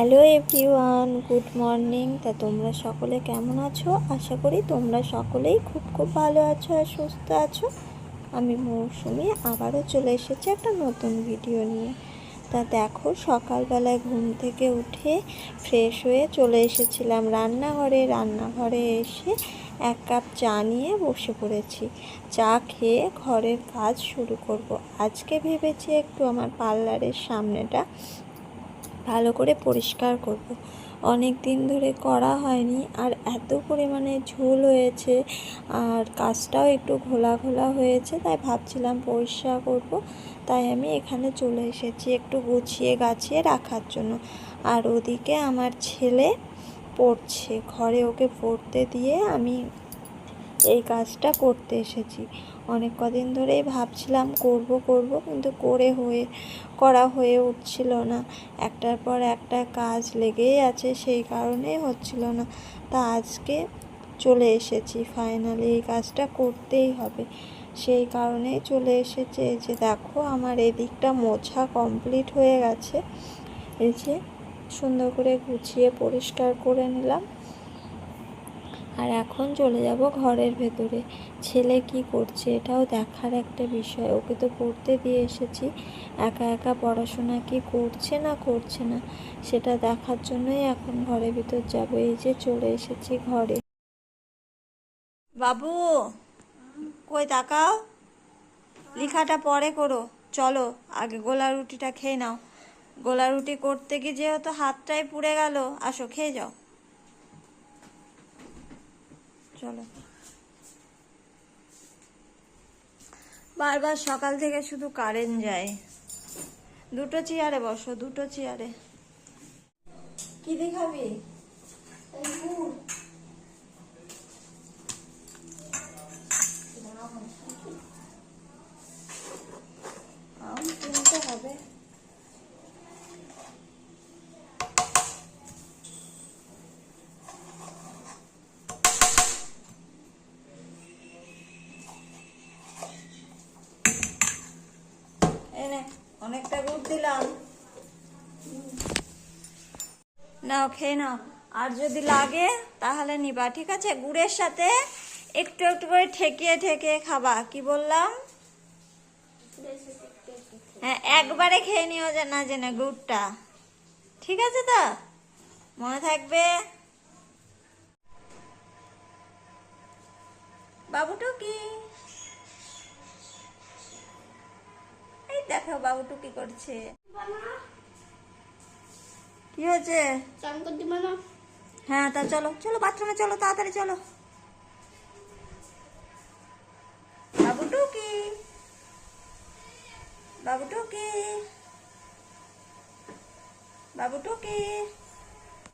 Hello everyone, good morning. তা তোমরা সকলে কেমন আছো? আশা করি তোমরা সকলেই খুব খুব ভালো আছো আর সুস্থ আছো। আমি মৌসুমি, আবারও চলে এসেছি একটা নতুন ভিডিও নিয়ে। তা দেখো, সকালবেলায় ঘুম থেকে উঠে ফ্রেশ হয়ে চলে এসেছিলাম রান্নাঘরে। রান্নাঘরে এসে এক কাপ চা নিয়ে বসে পড়েছি। চা খেয়ে ঘরের কাজ শুরু করব। আজকে ভেবেছি একটু আমার পার্লারের সামনেটা ভালো করে পরিষ্কার করব। অনেক দিন ধরে করা হয়নি আর এত পরিমাণে ঝোল হয়েছে আর কাজটাও একটু ঘোলা ঘোলা হয়েছে, তাই ভাবছিলাম পরিষ্কার করব। তাই আমি এখানে চলে এসেছি একটু গুছিয়ে গাছিয়ে রাখার জন্য। আর ওদিকে আমার ছেলে পড়ছে, ঘরে ওকে পড়তে দিয়ে আমি এই কাজটা করতে এসেছি। অনেক কদিন ধরেই ভাবছিলাম করব করব, কিন্তু করে হয়ে, করা হয়ে উঠছিল না। একটার পর একটা কাজ লেগেই আছে, সেই কারণেই হচ্ছিল না। তা আজকে চলে এসেছি, ফাইনালি এই কাজটা করতেই হবে। সেই কারণেই চলে এসেছে এই যে দেখো, আমার এদিকটা মোছা কমপ্লিট হয়ে গেছে। এই যে সুন্দর করে গুছিয়ে পরিষ্কার করে নিলাম। আর এখন চলে যাব ঘরের ভেতরে। ছেলে কি করছে এটাও দেখার একটা বিষয়। ওকে তো পড়তে দিয়ে এসেছি। একা একা পড়াশোনা কি করছে না করছে না, সেটা দেখার জন্যই এখন ঘরের ভিতর যাব। এই যে চলে এসেছি ঘরে। বাবু, কই তাকাও। লেখাটা পরে করো। চলো, আগে গোলা রুটিটা খেয়ে নাও। গোলা রুটি করতে গিয়ে যেহেতু হাতটাই পুড়ে গেল, আসো, খেয়ে যাও। চলো। বারবার সকাল থেকে শুধু কারেন্ট যায়। দুটো চেয়ারে বসো দুটো চেয়ারে কি দেখাবি আম কিনতে হবে এনে অনেকটা গুড় দিলাম। নাও, খেয়ে নাও। আর যদি লাগে, তাহলে নিবা, ঠিক আছে? গুড়ের সাথে একটু একটু করে ঠেকিয়ে ঠেকিয়ে খাবা। কি বললাম? হ্যাঁ একবারে খেয়ে নিও যে না জেনে গুড়টা। ঠিক আছে তো? মনে থাকবে? বাবুটু দেখো বাবুটু কি করছে। কি হয়েছে? হ্যাঁ তা চলো চলো বাথরুমে চলো তাড়াতাড়ি চলো। বাবু টুকি বাবু টুকি বাবু টুকি